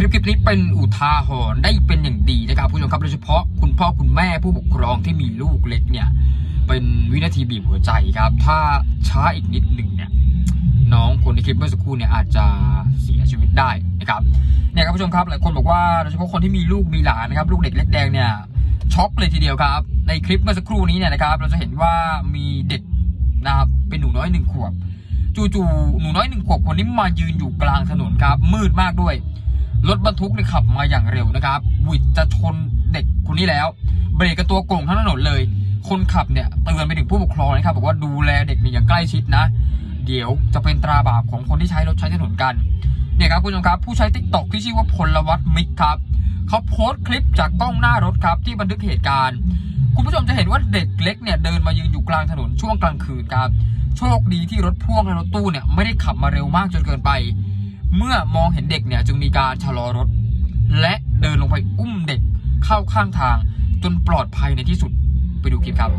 คลิปคลิปนี้เป็นอุทาหรณ์ได้เป็นอย่างดีนะครับผู้ชมครับโดยเฉพาะคุณพ่อคุณแม่ผู้ปกครองที่มีลูกเล็กเนี่ย เป็นวินาทีบีบหัวใจครับ ถ้าช้าอีกนิดหนึ่งเนี่ยน้องคนในคลิปเมื่อสักครู่เนี่ยอาจจะเสียชีวิตได้นะครับเนี่ยครับผู้ชมครับหลายคนบอกว่าโดยเฉพาะคนที่มีลูกมีหลานนะครับลูกเด็กเล็กแดงเนี่ยช็อกเลยทีเดียวครับ ในคลิปเมื่อสักครู่นี้เนี่ยนะครับ เราจะเห็นว่ามีเด็กนะครับเป็นหนูน้อยหนึ่งขวบจู่ๆหนูน้อยหนึ่งขวบคนนี้มายืนอยู่กลางถนนครับ มืดมากด้วย รถบรรทุกเนี่ยขับมาอย่างเร็วนะครับวิดจะชนเด็กคนนี้แล้ว เบรกกระตัวโก่งทั้งถนนเลย คนขับเนี่ยเตือนไปถึงผู้ปกครองนะครับบอกว่าดูแลเด็กนี่อย่างใกล้ชิดนะ เดี๋ยวจะเป็นตราบาปของคนที่ใช้รถใช้ถนนกันเนี่ยครับคุณผู้ชมครับผู้ใช้ติ๊กต็อกที่ชื่อว่าพลวัตมิกครับเขาโพสต์คลิปจากกล้องหน้ารถครับที่บันทึกเหตุการณ์ คุณผู้ชมจะเห็นว่าเด็กเล็กเนี่ยเดินมายืนอยู่กลางถนนช่วงกลางคืนครับโชคดีที่รถพ่วงและรถตู้เนี่ยไม่ได้ขับมาเร็วมากจนเกินไป เมื่อมองเห็นเด็กเนี่ยจึงมีการชะลอรถ และเดินลงไปอุ้มเด็กเข้าข้างทางจนปลอดภัยในที่สุดไปดูคลิปครับ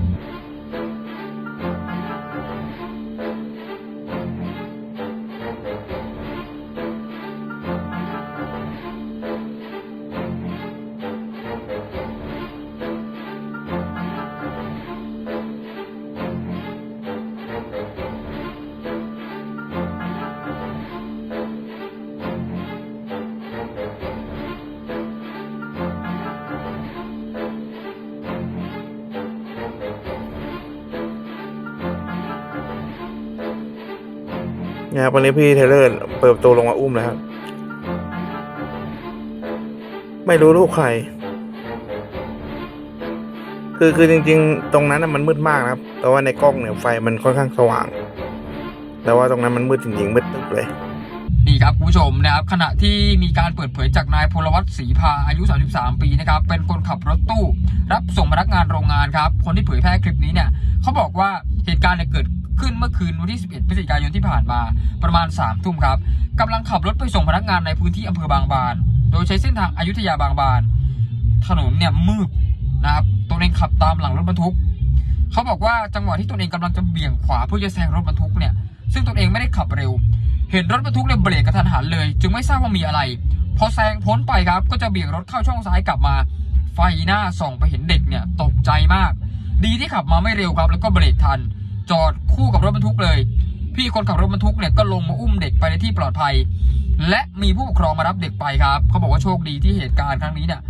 นี่ยครับวันนี้พี่เทเลอร์เปิดประตูลงมาอุ้มเลยครับ ไม่รู้ลูกใคร คือคือจริง ๆ ตรงนั้นมันมืดมากนะครับ แต่ว่าในกล้องเนี่ยไฟมันค่อนข้างสว่าง แต่ว่าตรงนั้นมันมืดจริงๆมืดตึ๊บเลยนี่ครับคุณผู้ชมนะครับขณะที่มีการเปิดเผยจากนายพลวัตศรีพาอายุ 33 ปีนะครับเป็นคนขับรถตู้ รับส่งพนักงานโรงงานครับ คนที่เผยแพร่คลิปนี้เนี่ย เขาบอกว่าเหตุการณ์เนี่ยเกิดขึ้นเมื่อคืนวันที่ 11 พฤศจิกายนที่ผ่านมาประมาณ3ทุ่มครับกำลังขับรถไปส่งพนักงานในพื้นที่อำเภอบางบาน โดยใช้เส้นทางอายุทยาบางบาน ถนนเนี่ยมืดนะครับตัวเองขับตามหลังรถบรรทุก เขาบอกว่าจังหวะที่ตนเองกำลังจะเบี่ยงขวาเพื่อจะแซงรถบรรทุกเนี่ย ซึ่งตนเองไม่ได้ขับเร็ว เห็นรถบรรทุกเนี่ยเบรกกระทันหันเลย จึงไม่ทราบว่ามีอะไร พอแซงพ้นไปครับ ก็จะเบี่ยงรถเข้าช่องซ้ายกลับมา ไฟหน้าส่องไปเห็นเด็กเนี่ยตกใจมาก ดีที่ขับมาไม่เร็วครับ แล้วก็เบรกทัน จอดคู่กับรถบรรทุกเลย พี่คนขับรถบรรทุกเนี่ยก็ลงมาอุ้มเด็กไปในที่ปลอดภัย และมีผู้ปกครองมารับเด็กไปครับเขาบอกว่าโชคดีที่เหตุการณ์ครั้งนี้เนี่ย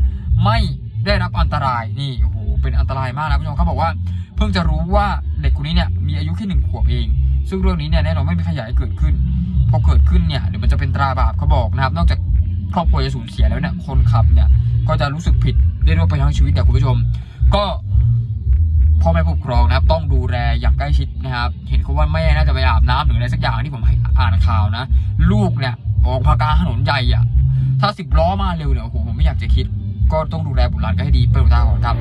ไม่ได้รับอันตรายนี่โอ้โหเป็นอันตรายมากนะคุณผู้ชมเขาบอกว่า เพิ่งจะรู้ว่าเด็กคนนี้เนี่ยมีอายุแค่หนึ่งขวบเอง ซึ่งเรื่องนี้เนี่ยแน่นอนไม่มีใครอยากให้เกิดขึ้นพอเกิดขึ้นเนี่ยเดี๋ยวมันจะเป็นตราบาปเขาบอกนะครับ นอกจากครอบครัวจะสูญเสียแล้วเนี่ยคนขับเนี่ยก็จะรู้สึกผิดเรียกว่าไปทั้งชีวิตแต่คุณผู้ชม ก็ พ่อแม่ผู้ปกครองนะครับ ต้องดูแลอย่างใกล้ชิดนะครับ เห็นเขาว่าแม่น่าจะไปอาบน้ำหรืออะไรสักอย่างที่ผมอ่านข่าวนะ ลูกเนี่ยออกพากาถนนใหญ่อะถ้าสิบล้อมาเร็วเนี่ยโอ้โหผมไม่อยากจะคิด ก็ต้องดูแลบุตรหลานกันให้ดีเป็นอุทาหรณ์ครับ